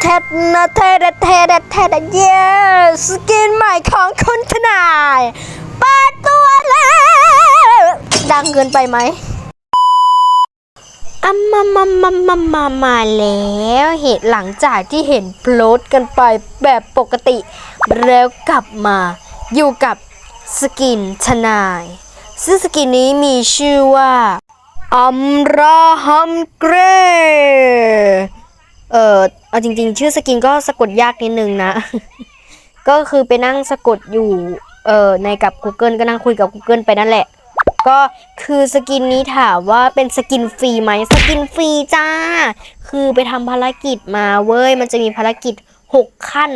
เทดนะเทดเทดเทดเยสกินใหม่ของคุณทนายเปิดตัวแล้ว ดังเกินไปไหมอัมมามามามามามาแล้วเหตุหลังจากที่เห็นโพลดกันไปแบบปกติ แล้วกลับมาอยู่กับสกินทนายซึ่งสกินนี้มีชื่อว่าอัมราฮัมเกร เออเอาจริง ๆ ชื่อสกินก็สะกดยากนิดนึงนะ ก็คือไปนั่งสะกดอยู่เออในกับ Google ก็นั่งคุยกับ Google ไปนั่นแหละ ก็คือสกินนี้ถามว่าเป็นสกินฟรีไหมสกินฟรีจ้า คือไปทำภารกิจมาเว้ย มันจะมีภารกิจ 6 ขั้น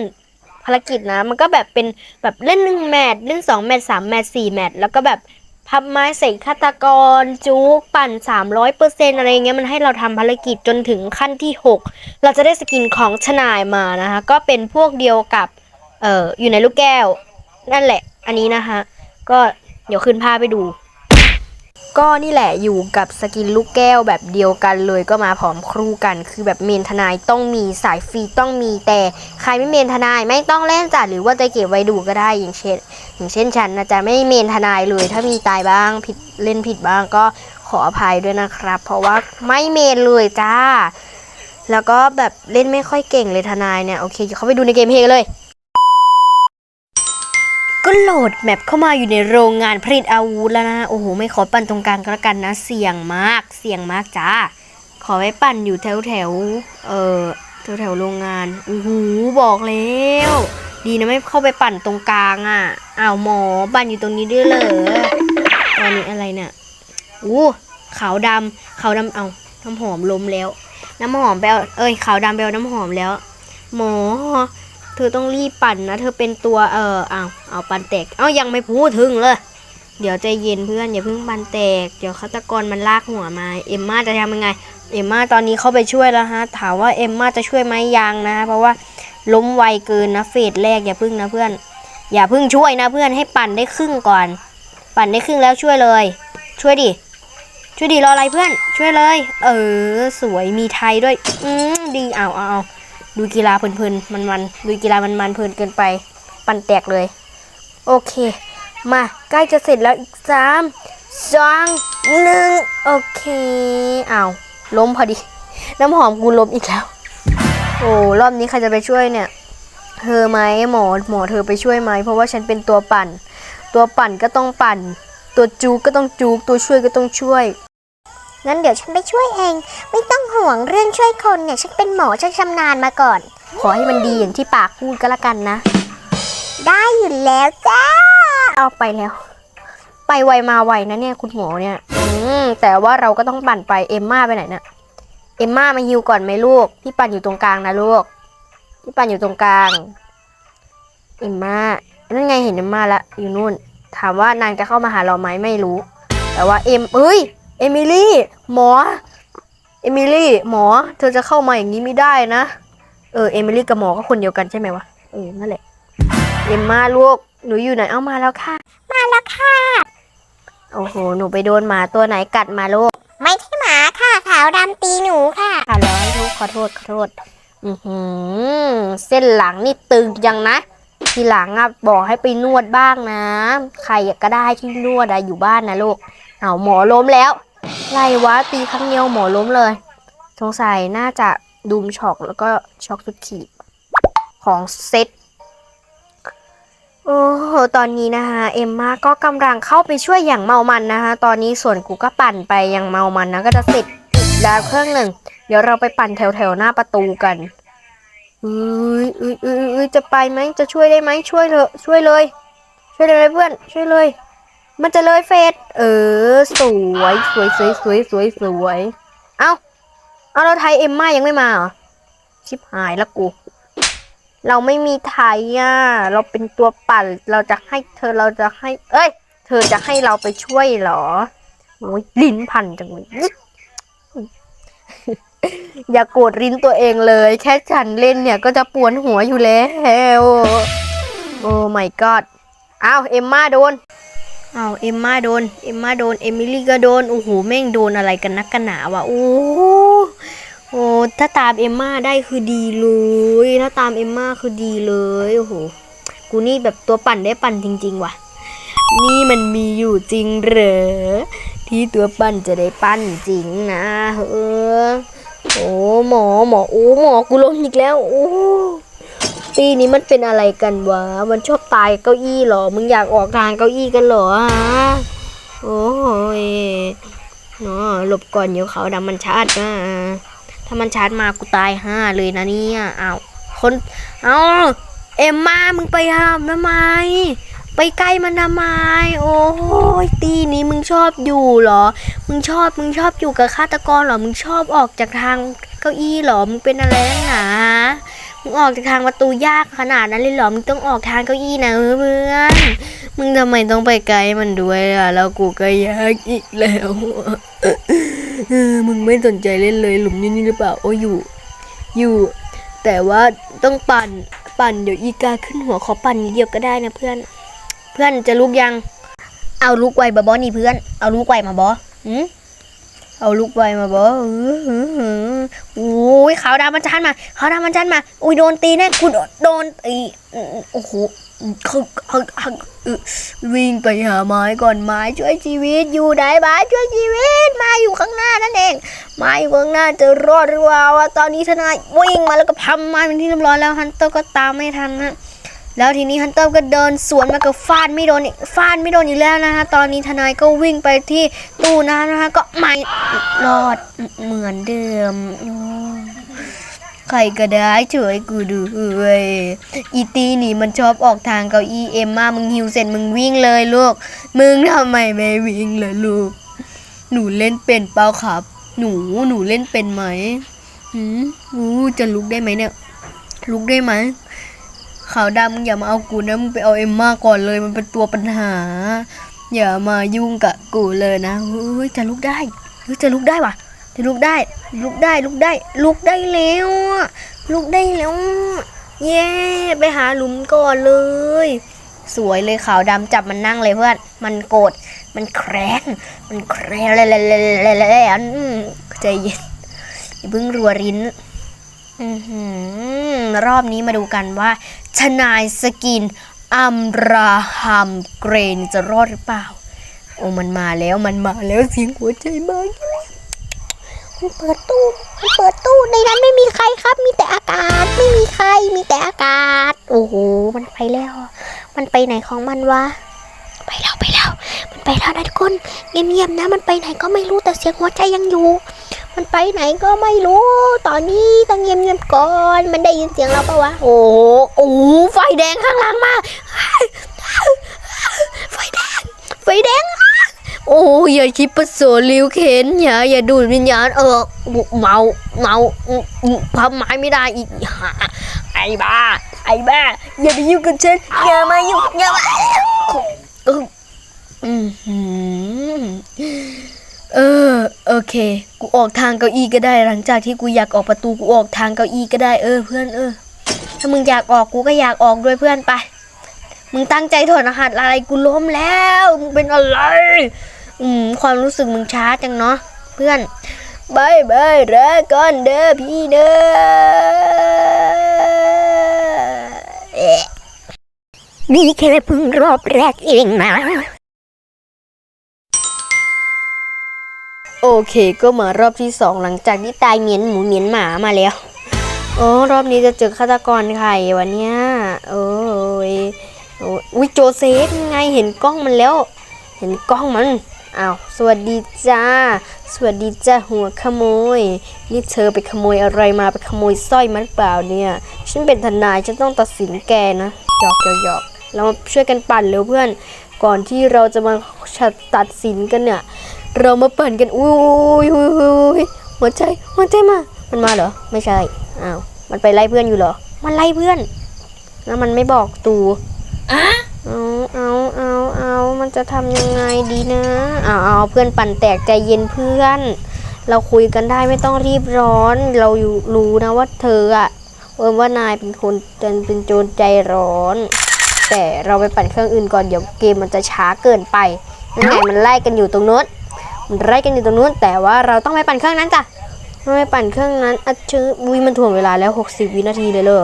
ภารกิจนะ มันก็แบบเป็นแบบเล่นหนึ่งแมตช์เล่นสองแมตช์สามแมตช์สี่แมตช์แล้วก็แบบ พับไม้เสกฆาตกรจุกปั่น 300%อะไรเงี้ยมันให้เราทำภารกิจจนถึงขั้นที่ 6 เราจะได้สกินของชนายมานะคะ ก็เป็นพวกเดียวกับเอ่ออยู่ในลูกแก้ว นั่นแหละ อันนี้นะคะ ก็เดี๋ยวขึ้นภาพไปดู ก็นี่แหละอยู่กับสกินลูกแก้วแบบเดียวกันเลยก็มาพร้อมครูกัน คือแบบเมนทนายต้องมีสายฟรีต้องมีแต่ใครไม่เมนทนายไม่ต้องเล่นจัดหรือว่าจะเก็บไว้ดูก็ได้อย่างเช่น อย่างเช่นฉันนะจะไม่เมนทนายเลย ถ้ามีตายบ้างผิดเล่นผิดบ้างก็ขออภัยด้วยนะครับ เพราะว่าไม่เมนเลยจ้า แล้วก็แบบเล่นไม่ค่อยเก่งเลยทนายเนี่ยโอเคเขาไปดูในเกมเพลย์เลย โหลดแมปเข้ามาอยู่ในโรงงานผลิตอาวุธแล้วนะ โอ้โห ไม่ขอปั่นตรงกลางก็แล้วกันนะ เสี่ยงมาก เสี่ยงมากจ้า ขอไว้ปั่นอยู่แถวแถว เอ่อ แถวแถวโรงงาน โอ้โห บอกแล้ว ดีนะไม่เข้าไปปั่นตรงกลางอะ อ้าวหมอ ปั่นอยู่ตรงนี้ด้วยเหรอตอนนี้อะไรเนี่ยอู้ขาวดำขาวดำเอาน้ำหอมล้มแล้ว น้ำหอมไปเอาเอ้ย ขาวดำไปเอาน้ำหอมแล้ว หมอ เธอต้องรีบปั่นนะ เธอเป็นตัวเออเอาเอาปั่นแตก เอายังไม่พูดถึงเลย เดี๋ยวใจเย็นเพื่อนอย่าเพิ่งปั่นแตก เดี๋ยวฆาตกรมันลากหัวมา เอ็มมาจะทำยังไง เอ็มมาตอนนี้เข้าไปช่วยแล้วฮะ ถามว่าเอ็มมาจะช่วยไหมยังนะ เพราะว่าล้มไวเกินนะเฟสแรกอย่าพึ่งนะเพื่อน อย่าพึ่งช่วยนะเพื่อนให้ปั่นได้ครึ่งก่อน ปั่นได้ครึ่งแล้วช่วยเลย ช่วยดิช่วยดิรออะไรเพื่อน ช่วยเลย เออ สวยมีไทยด้วย อืมดีเอาเอาเอา ดูกีฬาเพลินๆมันๆดูกีฬามันๆเพลินเกินไป ปั่นแตกเลย โอเค มาใกล้จะเสร็จแล้วอีกสามสองหนึ่งโอเคอ้าวล้มพอดี น้ำหอมกูล้มอีกแล้ว โอ้รอบนี้ใครจะไปช่วยเนี่ยเธอไหมหมอหมอเธอไปช่วยไหมเพราะว่าฉันเป็นตัวปั่น ตัวปั่นก็ต้องปั่น ตัวจูกก็ต้องจูกตัวช่วยก็ต้องช่วย งั้นเดี๋ยวฉันไปช่วยเอง ไม่ต้องห่วงเรื่องช่วยคนเนี่ย ฉันเป็นหมอฉันชำนาญมาก่อน ขอให้มันดีอย่างที่ปากพูดก็แล้วกันนะ ได้อยู่แล้วจ้า เอาไปแล้ว ไปไวมาไวนะเนี่ยคุณหมอเนี่ย อืมแต่ว่าเราก็ต้องปั่นไปเอมม่าไปไหนน่ะเอมม่ามาฮิวก่อนไหมลูก พี่ปั่นอยู่ตรงกลางนะลูก พี่ปั่นอยู่ตรงกลาง เอมม่า นั่นไงเห็นเอมม่าละอยู่นู่น ถามว่านางจะเข้ามาหาเราไหมไม่รู้ แต่ว่าเอ็มเอ้ย เอมิลี่หมอ เอมิลี่หมอ เธอจะเข้ามาอย่างนี้ไม่ได้นะ เออเอมิลี่กับหมอก็คนเดียวกันใช่ไหมวะ เออนั่นแหละ เอมม่าลูก หนูอยู่ไหน เอามาแล้วค่ะ มาแล้วค่ะ โอ้โห หนูไปโดนหมาตัวไหนกัดมาลูก ไม่ใช่หมาค่ะขาวดำตีหนูค่ะ ค่ะร้อยลูกขอโทษขอโทษ อือหือ เส้นหลังนี่ตึงยังนะ ทีหลังอะบอกให้ไปนวดบ้างนะ ใครก็ได้ที่นวดอะอยู่บ้านนะลูก เอาหมอล้มแล้ว ไรวะตีครั้งเดียวหมอล้มเลย สงสัยน่าจะดูมช็อกแล้วก็ช็อกสุดขีดของเซตโอ้โหตอนนี้นะคะเอมมาก็กำลังเข้าไปช่วยอย่างเมามันนะคะ ตอนนี้ส่วนกูก็ปั่นไปอย่างเมามันนะก็จะเสร็จอีกแล้วเครื่องหนึ่ง เดี๋ยวเราไปปั่นแถวๆหน้าประตูกันเอ้ยเอ้ยเอ้ยเอ้ยจะไปไหมจะช่วยได้ไหมช่วยเถอะช่วยเลย ช่วยเลยเพื่อน ช่วยเลย มันจะเลยเฟสเออ สวยสวยสวยสวยสวยสวยเอาเอาเราไทยเอ็มมายังไม่มาเหรอ ชิบหายละกู เราไม่มีไทยอะ เราเป็นตัวปั่น เราจะให้เธอเราจะให้ เอ้ย เธอจะให้เราไปช่วยเหรอโอ้ยลิ้นพันจังเลยอย่าโกรธลิ้นตัวเองเลย แค่ฉันเล่นเนี่ยก็จะปวดหัวอยู่แล้ว โอ้ my god อ้าว เอ็มมาโดน อ้าวเอมมาโดน เอมมาโดน เอมิลี่ก็โดน โอ้โห แม่งโดนอะไรกันนักกันหนาวะโอ้โหถ้าตามเอมมาได้คือดีเลย ถ้าตามเอมมาคือดีเลย โอ้โห กูนี่แบบตัวปั่นได้ปั่นจริง ๆ ว่ะ นี่มันมีอยู่จริงเหรอ ที่ตัวปั่นจะได้ปั้นจริงนะ เออ โอ้หมอหมอ โอ้หมอ กูล้มอีกแล้ว โอ้ ตีนี้มันเป็นอะไรกันวะ มันชอบตายเก้าอี้เหรอ มึงอยากออกทางเก้าอี้กันเหรอฮะ โอ้ยเนาะหลบก่อนเดี๋ยวเขาดำมันชาร์จมาถ้ามันชาร์จมากูตายห้าเลยนะเนี่ยอ้าวคนเอาเอ็มมา มึงไปทำทำไม ไปใกล้มันทำไม โอ้ยตีนี้มึงชอบอยู่เหรอ มึงชอบ มึงชอบอยู่กับฆาตกรเหรอ มึงชอบออกจากทางเก้าอี้เหรอ มึงเป็นอะไรนักหนา มึงออกจากทางประตูยากขนาดนั้นเลยเหรอ มึงต้องออกทางเก้าอี้นะเพื่อน มึงทำไมต้องไปไกลมันด้วยล่ะ แล้วกูก็ยากอีกแล้วมึงไม่สนใจเล่นเลยหลุมนี้นี่หรือเปล่า โอ้ยอยู่ อยู่ แต่ว่าต้องปั่น ปั่นเดี๋ยวอีกาขึ้นหัวขอปั่นนิดเดียวก็ได้นะเพื่อน เพื่อนจะลุกยัง เอาลุกไวบอบอนี่เพื่อน เอาลุกไวมาบอหืม เอาลุกไวมาบออื้ออหือโอ้ยขาวดำมันชันมาขาวดำมันชันมา อุ้ยโดนตีแน่กูโดนโดนตีโอ้โหคือคือคือเออวิ่งไปหาไม้ก่อนไม้ช่วยชีวิตอยู่ไหนไม้ช่วยชีวิตม้อยู่ข้างหน้านั่นเองไม้อยู่ข้างหน้าจะรอดหรือเปล่าตอนนี้ทนายวิ่งมาแล้วก็พัมไม้เป็นที่เรียบร้อยแล้วฮันเตอร์ก็ตามไม่ทันนะ แล้วทีนี้ฮันเตอร์ก็เดินสวนมากับฟาดไม่โดนอีกฟาดไม่โดนอีกแล้วนะคะตอนนี้ทนายก็วิ่งไปที่ตู้น้ำนะคะก็ไม่รอดเหมือนเดิมใครก็ได้ช่วยกูด้วยอีตีนี่มันชอบออกทางเก้าอี้เอ็มมามึงหิวเสร็จมึงวิ่งเลยลูก มึงทำไมไม่วิ่งเลยลูก หนูเล่นเป็นเปล่าครับ หนูหนูเล่นเป็นไหมหืมอู้จะลุกได้ไหมเนี่ย ลุกได้ไหม ขาวดำมึงอย่ามาเอากูนะมึงไปเอาเอ็มมาก่อนเลย มันเป็นตัวปัญหา อย่ามายุ่งกับกูเลยนะเฮ้ยจะลุกได้เฮ้ยจะลุกได้วะจะลุกได้ ลุกได้ลุกได้ ลุกได้แล้วลุกได้แล้วเย้ไปหาหลุมก่อนเลย สวยเลยขาวดำจับมันนั่งเลยเพื่อนมันโกรธมันแครนมันแครนเลยเลยเลยเลยเลยอืมใจเย็นอย่าเพิ่งรัวริน รอบนี้มาดูกันว่าทนายสกินอัมราฮัมเกรนจะรอดหรือเปล่า โอ้มันมาแล้วมันมาแล้วเสียงหัวใจมากมันเปิดตู้มันเปิดตู้ในนั้นไม่มีใครครับ มีแต่อากาศไม่มีใครมีแต่อากาศ โอ้โหมันไปแล้ว มันไปไหนของมันวะไปแล้วไปแล้ว มันไปแล้วนะทุกคนเงียบๆนะ มันไปไหนก็ไม่รู้แต่เสียงหัวใจยังอยู่ มันไปไหนก็ไม่รู้ ตอนนี้ต้องเงียบๆก่อน มันได้ยินเสียงเราปะวะ โอ้โหโอ้ไฟแดงข้างหลังมา ไฟแดง ไฟแดง โอ้อย่าคิดประโสลิวเข็นอย่าอย่าดูดวิญญาณเออเมาเมาอืมอืมพับไม้ไม่ได้อีกไอ้บ้า ไอ้บ้า อย่าไปยุ่งกับฉัน อย่ามายุ่งอย่ามาอืม เออโอเค กูออกทางเก้าอี้ก็ได้ หลังจากที่กูอยากออกประตูกูออกทางเก้าอี้ก็ได้เออเพื่อนเออ ถ้ามึงอยากออกกูก็อยากออกด้วยเพื่อนไป มึงตั้งใจถอดรหัสอะไรกูล้มแล้วมึงเป็นอะไร อืมความรู้สึกมึงช้าจังเนาะเพื่อนบายบายรอก่อนเด้อพี่เด้อนี่แค่เพิ่งรอบแรกเองนะ โอเคก็มารอบที่สองหลังจากที่ตายเหมียนหมูเหมียนหมามาแล้วโอ้รอบนี้จะเจอฆาตกรใครวะเนี้ยโอ้ยอุ๊ยโจเซฟยังไงเห็นกล้องมันแล้ว เห็นกล้องมันอ้าวสวัสดีจ้า สวัสดีจ้าหัวขโมย นี่เธอไปขโมยอะไรมาไปขโมยสร้อยมันเปล่าเนี่ย ฉันเป็นทนายฉันต้องตัดสินแกนะหยอกหยอกหยอกเรามาช่วยกันปั่นเร็วเพื่อน ก่อนที่เราจะมาตัดสินกันเนี่ย เรามาปั่นกันอุ้ยอุ้ยอุ้ยอุ้ยหัวใจหัวใจมา มันมาเหรอ ไม่ใช่ อ้าว มันไปไล่เพื่อนอยู่เหรอ มันไล่เพื่อน แล้วมันไม่บอกตูเอาเอาเอาเอามันจะทำยังไงดีนะเอาเอาเพื่อนปั่นแตกใจเย็นเพื่อน เราคุยกันได้ไม่ต้องรีบร้อน เราอยู่รู้นะว่าเธออะเออว่านายเป็นคนเป็นโจรใจร้อน แต่เราไปปั่นเครื่องอื่นก่อนเดี๋ยวเกมมันจะช้าเกินไปนั่นไงมันไล่กันอยู่ตรงนู้น มันไล่กันอยู่ตรงนู้น แต่ว่าเราต้องไปปั่นเครื่องนั้นจ้ะทำไมปั่นเครื่องนั้นอัดชื่อวิมันถ่วงเวลาแล้ว 60 วินาทีเลยเหรอ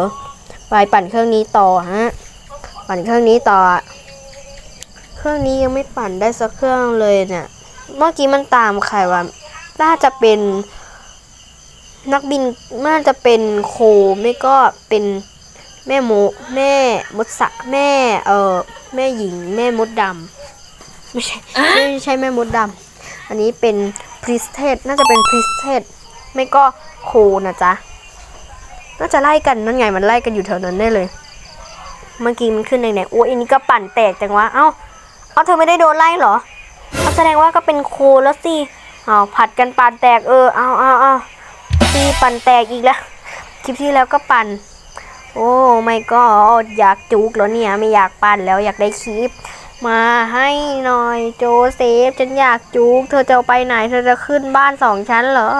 ไปปั่นเครื่องนี้ต่อฮะ ปั่นเครื่องนี้ต่ออะเครื่องนี้ยังไม่ปั่นได้สักเครื่องเลยเนี่ย เมื่อกี้มันตามใครวะน่าจะเป็นนักบินน่าจะเป็นโคไม่ก็เป็นแม่โมแม่มดสะแม่เออแม่หญิง แม่มดดำไม่ใช่ไม่ใช่แม่มดดำ อันนี้เป็นพริสเทสน่าจะเป็นพริสเทสไม่ก็โคนะจ๊ะ น่าจะไล่กันนั่นไงมันไล่กันอยู่แถวนั้นได้เลย เมื่อกี้มันขึ้นในไหนๆโอ้อันนี้ก็ปั่นแตกจังวะ เอ้า เอาเธอไม่ได้โดนไล่เหรอเอาแสดงว่าก็เป็นโคแล้วสิเอาผัดกันปั่นแตกเออ เอาเอาเอาตีปั่นแตกอีกแล้ว คลิปที่แล้วก็ปั่น โอ้ไม่ก็อยากจุกแล้วเนี่ย ไม่อยากปั่นแล้วอยากได้คลิป มาให้หน่อยโจเซฟฉันอยากจุกเธอจะไปไหนเธอจะขึ้นบ้านสองชั้นเหรอ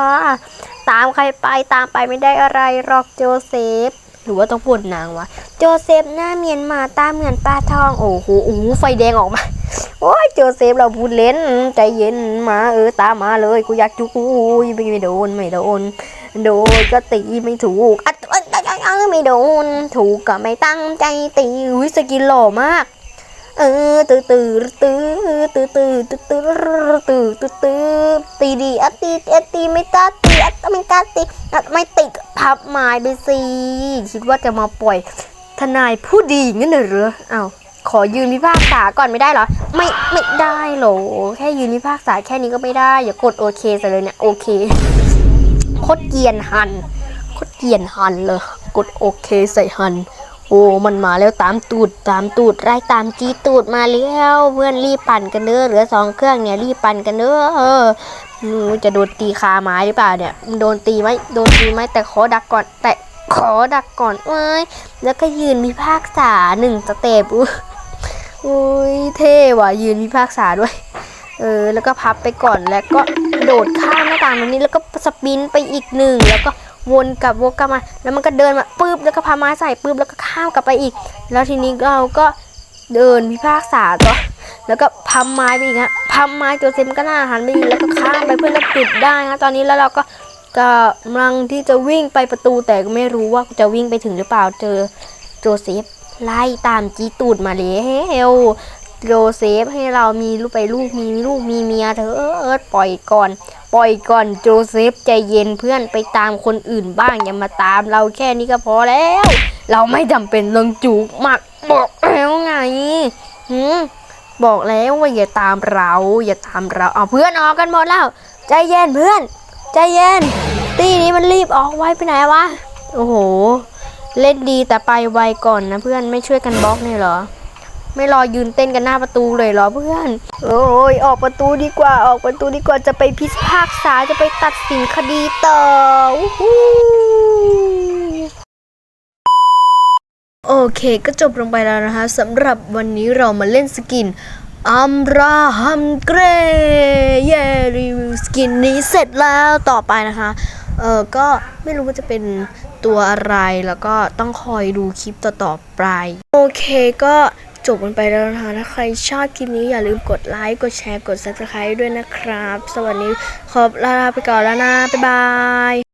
ตามใครไปตามไปไม่ได้อะไรหรอกโจเซฟ หรือว่าต้องพูดนางวะ โจเซฟหน้าเมียนมาตาเหมือนปลาทองโอ้โหโอ้โหไฟแดงออกมา โอ้ยโจเซฟเราพูดเล่น ใจเย็นมาเออตามมาเลยกูอยากจุกอุ้ยไม่ไม่โดนไม่โดนโดนก็ตีไม่ถูกอะอะอะอะไม่โดนถูกก็ไม่ตั้งใจตีอุ้ยสกินหล่อมาก เออตื้อตื้อตื้อตื้อตื้อตื้อตื้อตื้อตื้อตื้อตีดีอะตีอะตีไม่ตัดตีอะไม่ตัดตีอะไม่ติดพับไม้ไปสิคิดว่าจะมาปล่อย ทนายผู้ดีงั้นเหรออ้าวขอยืนพิพากษาก่อนไม่ได้เหรอ ไม่ไม่ได้หรอแค่ยืนพิพากษาแค่นี้ก็ไม่ได้ อย่ากดโอเคใส่เลยเนี่ยโอเคโคตรเกียนหันโคตรเกียนหันเลย กดโอเคใส่หัน โอ้มันมาแล้วตามตูดตามตูดไล่ตามจีตูดมาแล้วเพื่อนรีบปั่นกันเด้อเหลือสองเครื่องเนี่ยรีบปั่นกันเด้อเออมจะโดนตีคาไม้หรือเปล่าเนี่ยโดนตีไหมโดนตีไหมแต่ขอดักก่อน แต่ขอดักก่อนเอ้ยแล้วก็ยืนมีภาคษาหนึ่งสเต็ปอุ้ยเท่ว่ะยืนมีภาคษาด้วยเออแล้วก็พับไปก่อนแล้วก็โดดข้ามหน้าต่างตรงนี้แล้วก็สปินไปอีกหนึ่งแล้วก็ วนกลับวกกลับมา แล้วมันก็เดินมาปุ๊บแล้วก็พาไม้ใส่ปุ๊บแล้วก็ข้ามกลับไปอีก แล้วทีนี้เราก็เดินพิพากษาต่อแล้วก็พับไม้ไปอีกฮะพับไม้ตัวเซมก็น้าหันไปอีกแล้วก็ข้ามไปเพื่อจะปิดได้ฮะตอนนี้แล้วเราก็กำลังที่จะวิ่งไปประตูแต่ก็ไม่รู้ว่าจะวิ่งไปถึงหรือเปล่าเจอโจเซฟไล่ตามจีตูดมาแล้ว โจเซฟให้เรามีลูกไปลูกมีลูกมีเมียเธอเออเออปล่อยก่อน ปล่อยก่อนโจเซฟใจเย็นเพื่อนไปตามคนอื่นบ้างอย่ามาตามเราแค่นี้ก็พอแล้ว เราไม่จำเป็นต้องจูกมากบอกแล้วไงหืมบอกแล้วว่าอย่าตามเรา อย่าตามเราเอาเพื่อนออกกันหมดแล้ว ใจเย็นเพื่อน ใจเย็น ตีนี้มันรีบออกไว้ไปไหนวะโอ้โห เล่นดีแต่ไปไวก่อนนะเพื่อนไม่ช่วยกันบล็อกเนี่ยเหรอ ไม่รอยืนเต้นกันหน้าประตูเลยเหรอเพื่อน โอ้ยออกประตูดีกว่าออกประตูดีกว่าจะไปพิพากษาจะไปตัดสินคดีต่อโอเคก็จบลงไปแล้วนะคะสำหรับวันนี้เรามาเล่นสกินอัมราฮัมเกรเยรีวิวสกินนี้เสร็จแล้วต่อไปนะคะ เออก็ไม่รู้ว่าจะเป็นตัวอะไรแล้วก็ต้องคอยดูคลิปต่อๆไป โอเคก็ จบกันไปแล้วนะคะถ้าใครชอบคลิปนี้อย่าลืมกดไลค์กดแชร์กด subscribe ด้วยนะครับ สวัสดีขอบลาไปก่อนแล้วนะ บ๊ายบาย